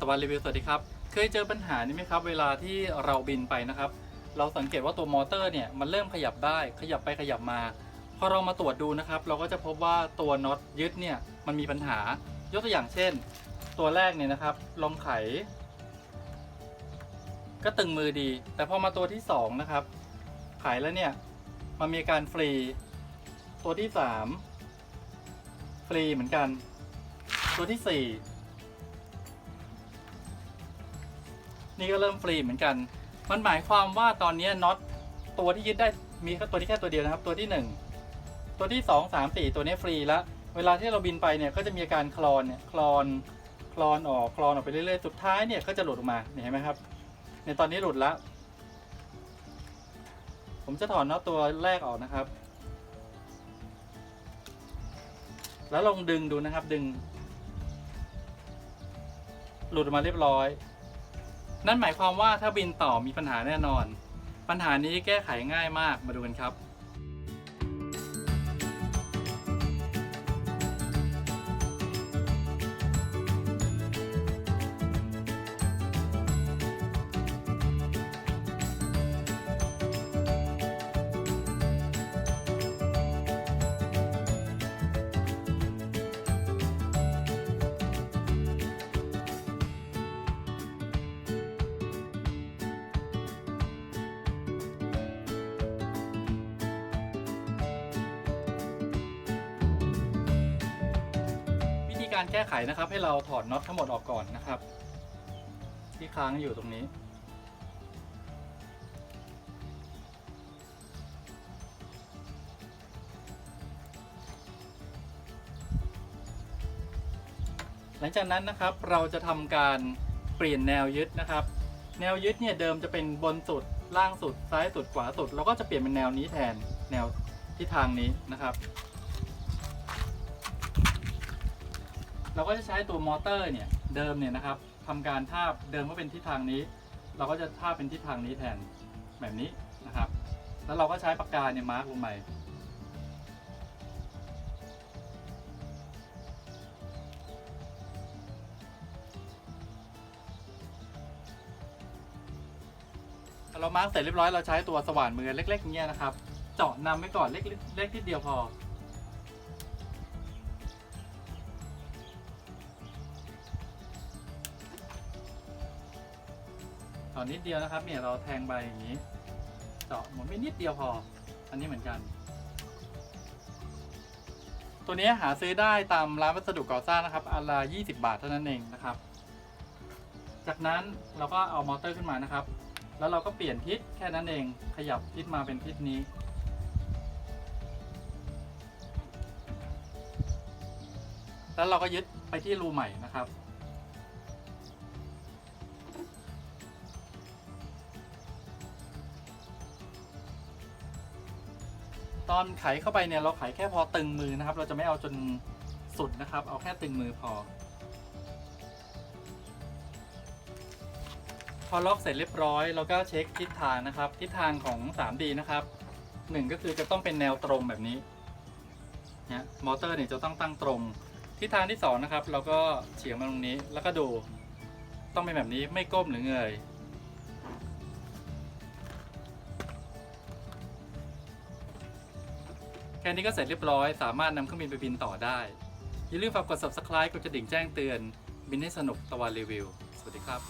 ตะวันรีวิวสวัสดีครับ เคยเจอปัญหานี้ไหมครับ เวลาที่เราบินไปนะครับ เราสังเกตว่าตัวมอเตอร์เนี่ยมันเริ่มขยับได้ ขยับไปขยับมา พอเรามาตรวจดูนะครับ เราก็จะพบว่าตัวน็อตยึดเนี่ยมันมีปัญหา ยกตัวอย่างเช่น ตัวแรกเนี่ยนะครับ ลองไข ก็ตึงมือดี แต่พอมาตัวที่สองนะครับ ไขแล้วเนี่ยมันมีการฟรี ตัวที่สามฟรีเหมือนกัน ตัวที่สี่ นี่ก็เริ่มฟรีเหมือนกัน มันหมายความว่าตอนนี้น็อตตัวที่ยึดได้มีแค่ตัวที่แค่ตัวเดียวนะครับ ตัวที่หนึ่งตัวที่สองสามสี่ตัวนี้ฟรีแล้วเวลาที่เราบินไปเนี่ยก็จะมีอาการคลอนเนี่ยคลอนคลอนออกคลอนออกไปเรื่อยๆสุดท้ายเนี่ยก็จะหลุดออกมาเห็นไหมครับในตอนนี้หลุดแล้วผมจะถอนน็อตตัวแรกออกนะครับ แล้วลองดึงดูนะครับดึง หลุดมาเรียบร้อย นั่นหมายความว่าถ้าบินต่อมีปัญหาแน่นอน ปัญหานี้แก้ไขง่ายมากมาดูกันครับ การแก้ไขนะครับ ให้เราถอดน็อตทั้งหมดออกก่อนนะครับ ที่ค้างอยู่ตรงนี้ หลังจากนั้นนะครับเราจะทำการเปลี่ยนแนวยึดนะครับ แนวยึดเนี่ยเดิมจะเป็นบนสุดล่างสุดซ้ายสุดขวาสุดเราก็จะเปลี่ยนเป็นแนวนี้แทนแนวทิศทางนี้นะครับ เราก็จะใช้ตัวมอเตอร์เนี่ยเดิมเนี่ยนะครับทำการทาบเดิมว่าเป็นทิศทางนี้ เราก็จะทาบเป็นทิศทางนี้แทนแบบนี้นะครับ แล้วเราก็ใช้ปากกาเนี่ยมาร์กลงไปพอเรามาร์กเสร็จเรียบร้อยเราใช้ตัวสว่านมือเล็กๆเงี้ยนะครับ เจาะนำไว้ก่อนเล็กๆเล็กนิดเดียวพอ อนนิดเดียวนะครับ เนี่ยเราแทงไปอย่างนี้ เจาะหมุนไปนิดเดียวพอ อันนี้เหมือนกัน ตัวนี้หาซื้อได้ตามร้านวัสดุก่อสร้างนะครับอันละ20 บาทเท่านั้นเองนะครับ จากนั้นเราก็เอามอเตอร์ขึ้นมานะครับ แล้วเราก็เปลี่ยนทิศแค่นั้นเอง ขยับทิศมาเป็นทิศนี้แล้วเราก็ยึดไปที่รูใหม่นะครับ ตอนไขเข้าไปเนี่ยเราไขแค่พอตึงมือนะครับ เราจะไม่เอาจนสุดนะครับ เอาแค่ตึงมือพอ พอล็อกเสร็จเรียบร้อยเราก็เช็คทิศทางนะครับ ทิศทางของ 3D นะครับหนึ่งก็คือจะต้องเป็นแนวตรงแบบนี้เนี่ยมอเตอร์เนี่ยจะต้องตั้งตรงทิศทางที่สองนะครับ เราก็เฉียงมาตรงนี้แล้วก็ดูต้องเป็นแบบนี้ไม่ก้มหรือเงย แค่นี้ก็เสร็จเรียบร้อย สามารถนำเครื่องบินไปบินต่อได้ อย่าลืมฝากกด subscribe กดกระดิ่งแจ้งเตือน บินให้สนุกตะวันรีวิว สวัสดีครับ